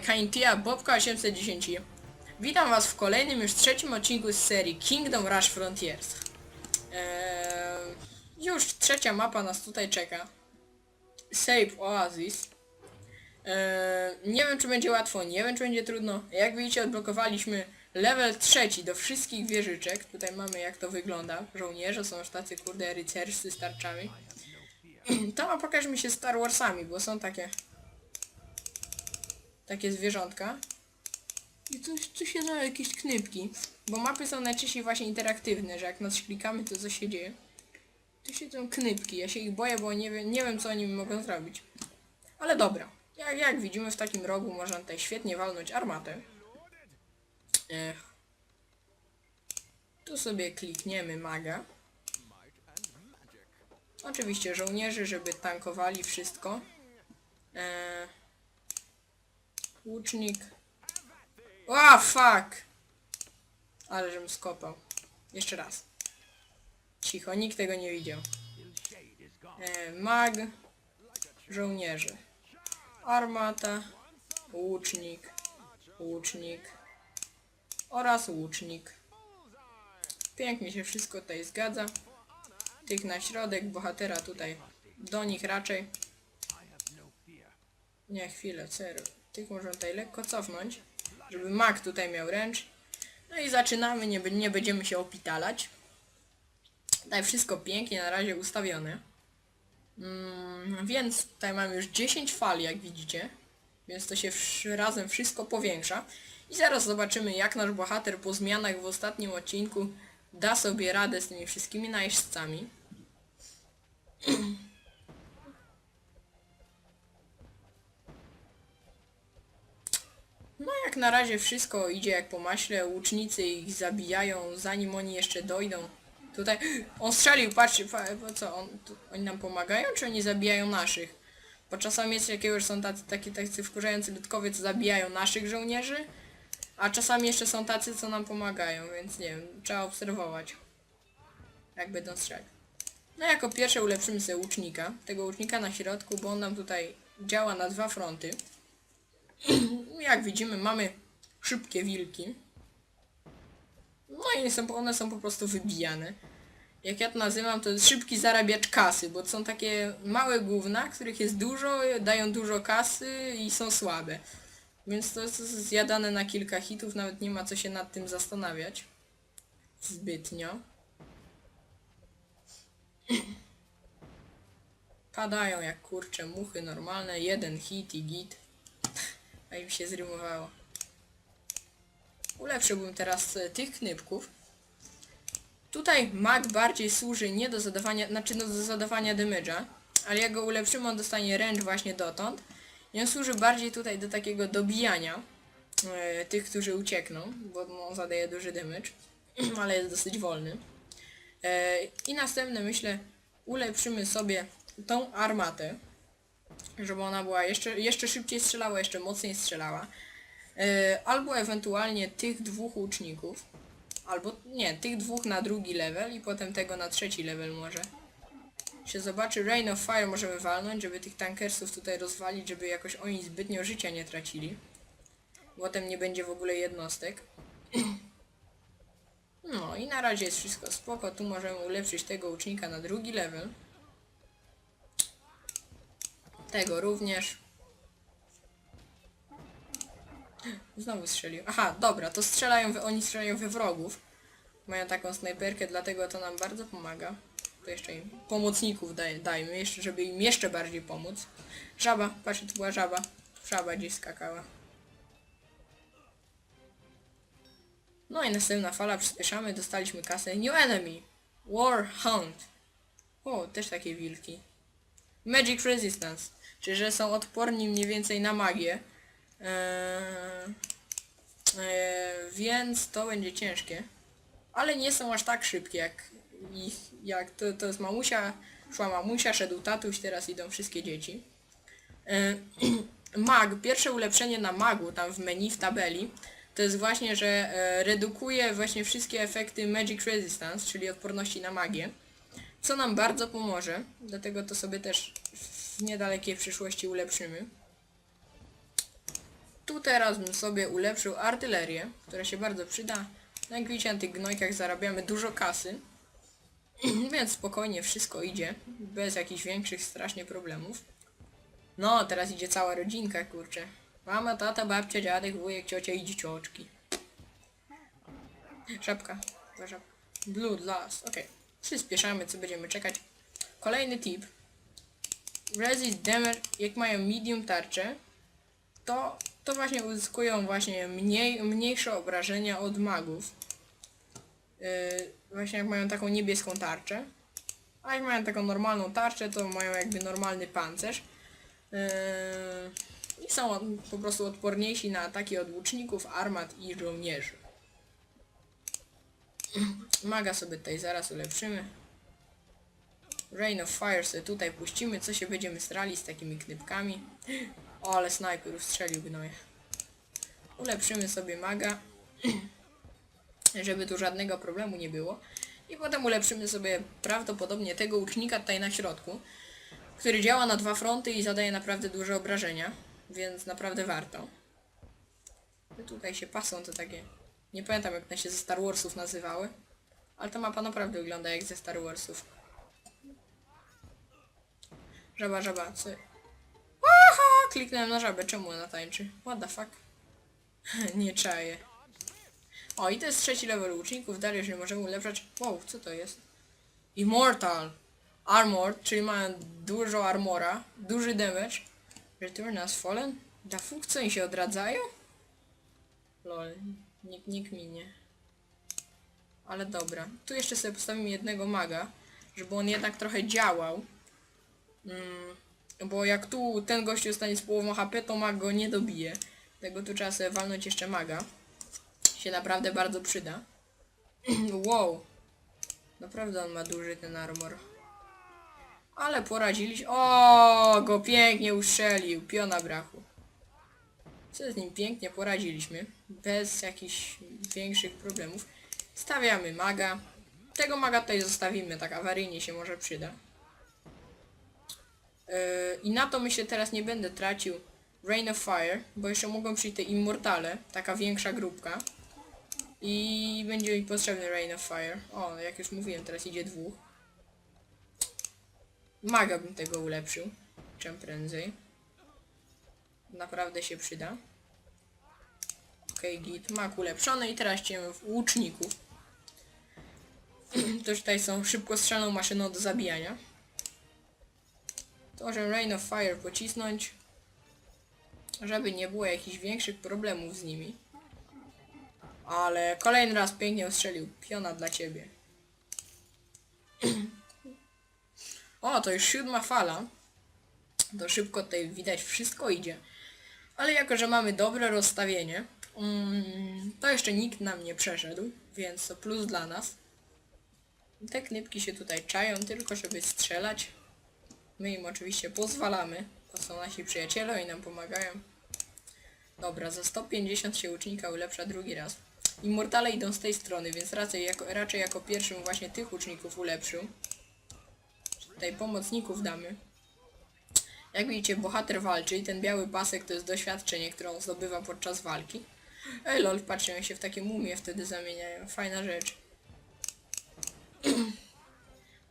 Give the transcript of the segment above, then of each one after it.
Kaintia Bobka 810. Witam was w kolejnym już trzecim odcinku z serii Kingdom Rush Frontiers. Eee, już trzecia mapa nas tutaj czeka. Save Oasis. Eee, nie wiem czy będzie łatwo, nie wiem czy będzie trudno. Jak widzicie odblokowaliśmy level trzeci do wszystkich wieżyczek. Tutaj mamy jak to wygląda. Żołnierze są już tacy kurde rycerscy z tarczami. Ta mapa pokaże mi się Star Warsami, bo są takie takie zwierzątka. I tu, tu siedzą jakieś knypki. Bo mapy są najczęściej właśnie interaktywne, że jak nas klikamy, to co się dzieje. Tu siedzą knypki. Ja się ich boję, bo nie wiem, nie wiem co oni mogą zrobić. Ale dobra. Jak, jak widzimy w takim rogu można tutaj świetnie walnąć armatę. Ech. Tu sobie klikniemy maga. Oczywiście żołnierzy, żeby tankowali wszystko. Łucznik. O, fuck! Ale żebym skopał. Jeszcze raz. Cicho, nikt tego nie widział. E, mag. Żołnierze. Armata. Łucznik. Łucznik. Oraz łucznik. Pięknie się wszystko tutaj zgadza. Tych na środek, bohatera tutaj. Do nich raczej. Nie, chwilę, serio. Można tutaj lekko cofnąć, żeby mag tutaj miał ręcz. No i zaczynamy, nie, nie będziemy się opitalać. Tutaj wszystko pięknie na razie ustawione. Mm, więc tutaj mamy już 10 fal, jak widzicie. Więc to się razem wszystko powiększa. I zaraz zobaczymy, jak nasz bohater po zmianach w ostatnim odcinku da sobie radę z tymi wszystkimi najeźdźcami. No jak na razie wszystko idzie jak po maśle, łucznicy ich zabijają zanim oni jeszcze dojdą. Tutaj on strzelił, patrzcie, pa, co, on, tu, oni nam pomagają czy oni zabijają naszych? Bo czasami jest jakiegoś są tacy, taki, tacy wkurzający ludkowie, co zabijają naszych żołnierzy, a czasami jeszcze są tacy, co nam pomagają, więc nie wiem, trzeba obserwować. Jak będą strzelać. No jako pierwsze ulepszymy sobie łucznika, tego łucznika na środku, bo on nam tutaj działa na dwa fronty. Jak widzimy mamy szybkie wilki. No i są, one są po prostu wybijane. Jak ja to nazywam, to jest szybki zarabiacz kasy, bo są takie małe gówna, których jest dużo, dają dużo kasy i są słabe. Więc to jest zjadane na kilka hitów, nawet nie ma co się nad tym zastanawiać. Zbytnio. Padają jak kurcze muchy normalne, jeden hit i git. A im się zrymowało. Ulepszyłbym teraz e, tych knypków. Tutaj mag bardziej służy nie do zadawania, znaczy no do zadawania damage'a, ale jak go ulepszymy on dostanie range właśnie dotąd. I on służy bardziej tutaj do takiego dobijania e, tych, którzy uciekną, bo on zadaje duży damage, ale jest dosyć wolny. E, I następne myślę ulepszymy sobie tą armatę żeby ona była jeszcze, jeszcze szybciej strzelała, jeszcze mocniej strzelała. E, albo ewentualnie tych dwóch łuczników, albo nie, tych dwóch na drugi level i potem tego na trzeci level może. Się zobaczy, Rain of Fire możemy walnąć, żeby tych tankersów tutaj rozwalić, żeby jakoś oni zbytnio życia nie tracili. Potem nie będzie w ogóle jednostek. No i na razie jest wszystko spoko, tu możemy ulepszyć tego łucznika na drugi level. Tego również. Znowu strzelił. Aha, dobra, to strzelają, we, oni strzelają we wrogów. Mają taką snajperkę, dlatego to nam bardzo pomaga. To jeszcze im pomocników daj, dajmy, jeszcze, żeby im jeszcze bardziej pomóc. Żaba, patrzcie, tu była żaba. Żaba gdzieś skakała. No i następna fala, przyspieszamy, dostaliśmy kasę. New enemy! War Hunt. O, też takie wilki. Magic Resistance, czyli że są odporni mniej więcej na magię. Eee, eee, więc to będzie ciężkie. Ale nie są aż tak szybkie jak ich, jak to, to jest mamusia, szła mamusia, szedł tatuś, teraz idą wszystkie dzieci. Eee, mag, pierwsze ulepszenie na magu, tam w menu, w tabeli, to jest właśnie, że e, redukuje właśnie wszystkie efekty Magic Resistance, czyli odporności na magię co nam bardzo pomoże, dlatego to sobie też niedalekiej przyszłości ulepszymy. tu teraz bym sobie ulepszył artylerię, która się bardzo przyda. Jak widzicie, na tych gnojkach zarabiamy dużo kasy. Więc spokojnie wszystko idzie, bez jakichś większych strasznie problemów. No, teraz idzie cała rodzinka, kurczę. Mama, tata, babcia, dziadek, wujek, ciocia i dziecioczki. Żabka, żabka. Blood last, okej. Przyspieszamy, co będziemy czekać. Kolejny tip. Resist damage, jak mają medium tarczę, to, to właśnie uzyskują właśnie mniej, mniejsze obrażenia od magów. Yy, właśnie jak mają taką niebieską tarczę. A jak mają taką normalną tarczę, to mają jakby normalny pancerz. Yy, I są po prostu odporniejsi na ataki od łuczników, armat i żołnierzy. Maga sobie tutaj zaraz ulepszymy. Rain of Fire sobie tutaj puścimy, co się będziemy strali z takimi knypkami. O, ale snajper ustrzelił gnoje. Ulepszymy sobie maga, żeby tu żadnego problemu nie było. I potem ulepszymy sobie prawdopodobnie tego łucznika tutaj na środku, który działa na dwa fronty i zadaje naprawdę duże obrażenia, więc naprawdę warto. Tutaj się pasą te takie... Nie pamiętam jak one się ze Star Warsów nazywały, ale ta mapa naprawdę wygląda jak ze Star Warsów. Żaba, żaba, co? Aha! Kliknąłem na żabę, czemu ona tańczy? What the fuck? nie czaję. O, i to jest trzeci level łuczników, dalej nie możemy ulepszać. Wow, co to jest? Immortal! Armor, czyli mają dużo armora, duży damage. Return as fallen? Da fuck, co oni się odradzają? Lol, nikt, nikt minie. Ale dobra. Tu jeszcze sobie postawimy jednego maga, żeby on jednak trochę działał. Mm, bo jak tu ten gościu zostanie z połową HP, to mag go nie dobije. Tego tu trzeba sobie walnąć jeszcze maga. Się naprawdę bardzo przyda. wow. Naprawdę on ma duży ten armor. Ale poradziliśmy. O, go pięknie uszczelił. Piona brachu. Co z nim pięknie poradziliśmy. Bez jakichś większych problemów. Stawiamy maga. Tego maga tutaj zostawimy, tak awaryjnie się może przyda. Yy, I na to myślę teraz nie będę tracił Rain of Fire, bo jeszcze mogą przyjść te Immortale, taka większa grupka. I będzie mi potrzebny Rain of Fire. O, jak już mówiłem, teraz idzie dwóch. Maga bym tego ulepszył. Czym prędzej. Naprawdę się przyda. Okej, git. Mag ulepszony i teraz idziemy w łuczników. to tutaj są szybkostrzelną maszyną do zabijania. To możemy Rain of Fire pocisnąć. Żeby nie było jakichś większych problemów z nimi. Ale kolejny raz pięknie ostrzelił. Piona dla ciebie. o, to już siódma fala. To szybko tutaj widać wszystko idzie. Ale jako, że mamy dobre rozstawienie, mm, to jeszcze nikt nam nie przeszedł, więc to plus dla nas. Te knypki się tutaj czają tylko, żeby strzelać. My im oczywiście pozwalamy. To są nasi przyjaciele i nam pomagają. Dobra, za 150 się ucznika ulepsza drugi raz. Immortale idą z tej strony, więc raczej jako, raczej jako pierwszym właśnie tych uczników ulepszył. Tutaj pomocników damy. Jak widzicie, bohater walczy i ten biały pasek to jest doświadczenie, które on zdobywa podczas walki. Ej lol, jak się w takie mumie wtedy zamieniają. Fajna rzecz.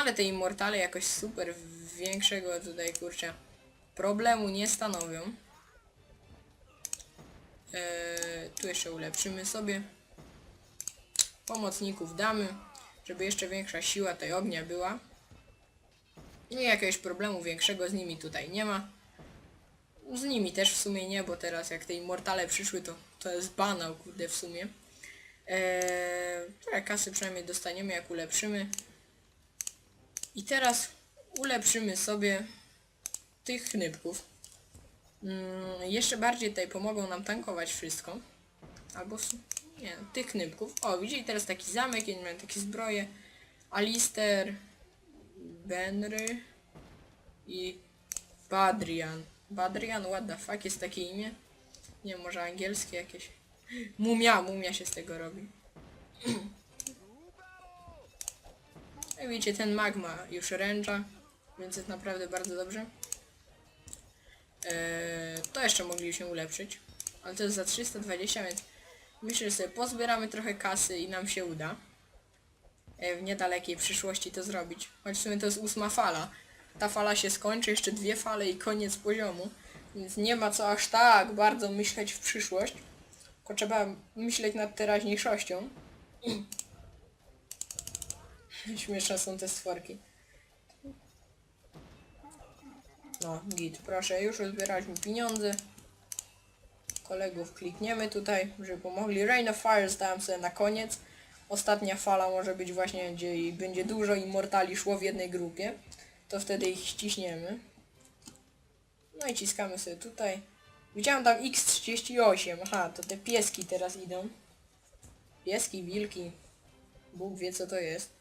Ale te immortale jakoś super większego tutaj, kurczę, problemu nie stanowią. Eee, tu jeszcze ulepszymy sobie. Pomocników damy, żeby jeszcze większa siła tej ognia była. I jakiegoś problemu większego z nimi tutaj nie ma. Z nimi też w sumie nie, bo teraz jak te immortale przyszły, to to jest banał, kurde, w sumie. Eee, kasy przynajmniej dostaniemy, jak ulepszymy. I teraz ulepszymy sobie tych chnypków. Mm, jeszcze bardziej tutaj pomogą nam tankować wszystko. Albo w nie, tych knypków. O, widzieli teraz taki zamek, ja nie miałem takie zbroje. Alister, Benry i Badrian. Badrian, what the fuck, jest takie imię? Nie może angielskie jakieś. Mumia, mumia się z tego robi. Jak widzicie, ten magma już ręcza, więc jest naprawdę bardzo dobrze. Eee, to jeszcze mogliśmy ulepszyć. ale to jest za 320, więc myślę, że sobie pozbieramy trochę kasy i nam się uda e, w niedalekiej przyszłości to zrobić. Choć w sumie to jest ósma fala. Ta fala się skończy, jeszcze dwie fale i koniec poziomu. Więc nie ma co aż tak bardzo myśleć w przyszłość. Tylko trzeba myśleć nad teraźniejszością. Śmieszne są te stworki. No, git, proszę, już uzbierać mi pieniądze. Kolegów klikniemy tutaj, żeby pomogli. Rain of Fire zdałem sobie na koniec. Ostatnia fala może być właśnie, gdzie będzie dużo immortali szło w jednej grupie. To wtedy ich ściśniemy. No i ciskamy sobie tutaj. Widziałem tam X38. Aha, to te pieski teraz idą. Pieski, wilki. Bóg wie co to jest.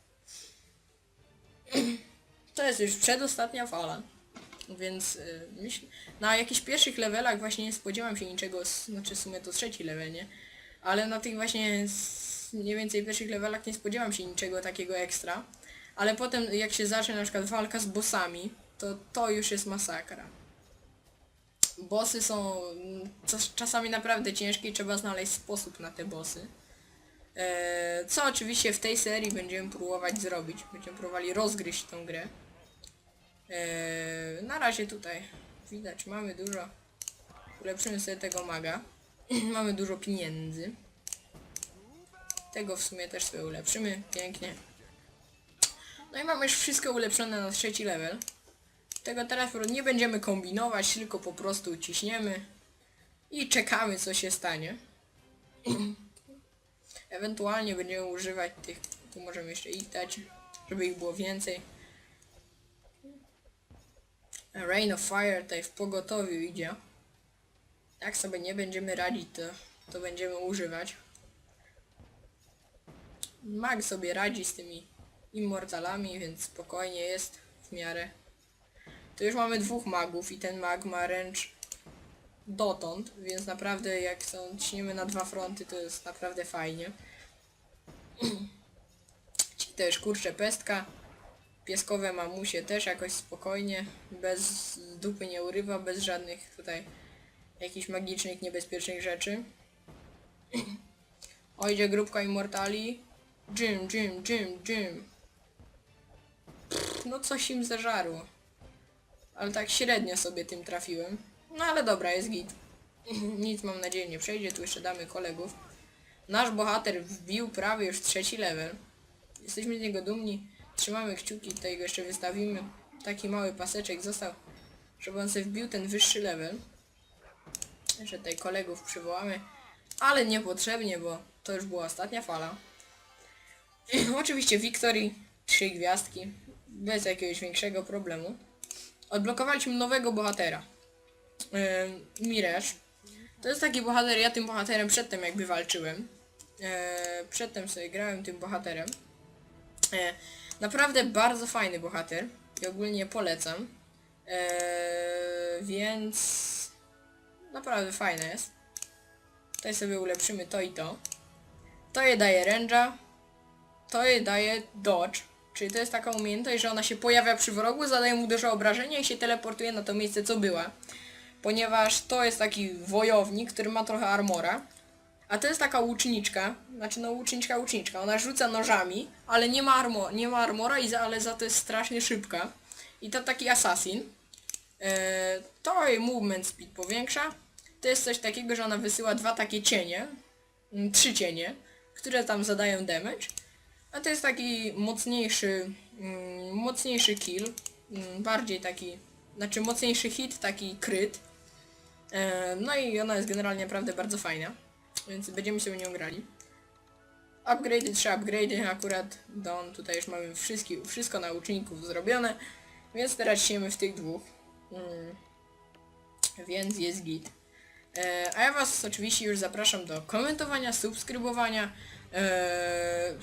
To jest już przedostatnia fala. Więc y, myśl... na jakichś pierwszych levelach właśnie nie spodziewam się niczego, znaczy w sumie to trzeci level, nie? Ale na tych właśnie mniej więcej pierwszych levelach nie spodziewam się niczego takiego ekstra. Ale potem jak się zacznie na przykład walka z bossami, to to już jest masakra. Bossy są mm, czas- czasami naprawdę ciężkie i trzeba znaleźć sposób na te bossy. Eee, co oczywiście w tej serii będziemy próbować zrobić. Będziemy próbowali rozgryźć tą grę. Eee, na razie tutaj widać, mamy dużo. Ulepszymy sobie tego maga. mamy dużo pieniędzy. Tego w sumie też sobie ulepszymy. Pięknie. No i mamy już wszystko ulepszone na trzeci level. Tego teraz nie będziemy kombinować, tylko po prostu ciśniemy i czekamy co się stanie. Ewentualnie będziemy używać tych, tu możemy jeszcze ich dać, żeby ich było więcej. Rain of Fire tutaj w pogotowiu idzie. Jak sobie nie będziemy radzić, to, to będziemy używać. Mag sobie radzi z tymi immortalami, więc spokojnie jest w miarę. Tu już mamy dwóch magów i ten mag ma ręcz dotąd, więc naprawdę jak są ciśniemy na dwa fronty, to jest naprawdę fajnie. Ci też kurczę pestka. Pieskowe mamusie też jakoś spokojnie, bez dupy nie urywa, bez żadnych tutaj jakichś magicznych, niebezpiecznych rzeczy. O, idzie grupka Immortali. Jim, Jim, Jim, Jim. Pff, No coś im zażarło. Ale tak średnio sobie tym trafiłem. No ale dobra, jest git. Nic mam nadzieję nie przejdzie, tu jeszcze damy kolegów. Nasz bohater wbił prawie już trzeci level. Jesteśmy z niego dumni. Trzymamy kciuki, tutaj go jeszcze wystawimy. Taki mały paseczek został, żeby on sobie wbił ten wyższy level. Jeszcze tutaj kolegów przywołamy. Ale niepotrzebnie, bo to już była ostatnia fala. Oczywiście Victory, trzy gwiazdki, bez jakiegoś większego problemu. Odblokowaliśmy nowego bohatera. Yy, Mirage. To jest taki bohater, ja tym bohaterem przedtem jakby walczyłem. Yy, przedtem sobie grałem tym bohaterem. Yy, naprawdę bardzo fajny bohater i ogólnie polecam. Yy, więc naprawdę fajne jest. Tutaj sobie ulepszymy to i to. To je daje range'a, to je daje dodge, czyli to jest taka umiejętność, że ona się pojawia przy wrogu, zadaje mu dużo obrażenia i się teleportuje na to miejsce, co była. Ponieważ to jest taki wojownik, który ma trochę armora, a to jest taka łuczniczka, znaczy no łuczniczka, łuczniczka, ona rzuca nożami, ale nie ma, armo nie ma armora, i za ale za to jest strasznie szybka. I to taki assassin. E, to jej movement speed powiększa. To jest coś takiego, że ona wysyła dwa takie cienie, mm, trzy cienie, które tam zadają damage. A to jest taki mocniejszy, mm, mocniejszy kill, mm, bardziej taki, znaczy mocniejszy hit, taki kryt. E, no i ona jest generalnie naprawdę bardzo fajna, więc będziemy sobie nią grali. Upgrade'y, trzy upgrade'y, akurat Don, tutaj już mamy wszystkie, wszystko na uczników zrobione, więc teraz siemy w tych dwóch. Mm, więc jest git. E, a ja was oczywiście już zapraszam do komentowania, subskrybowania, e,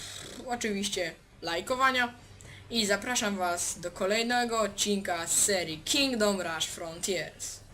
oczywiście lajkowania i zapraszam was do kolejnego odcinka z serii Kingdom Rush Frontiers.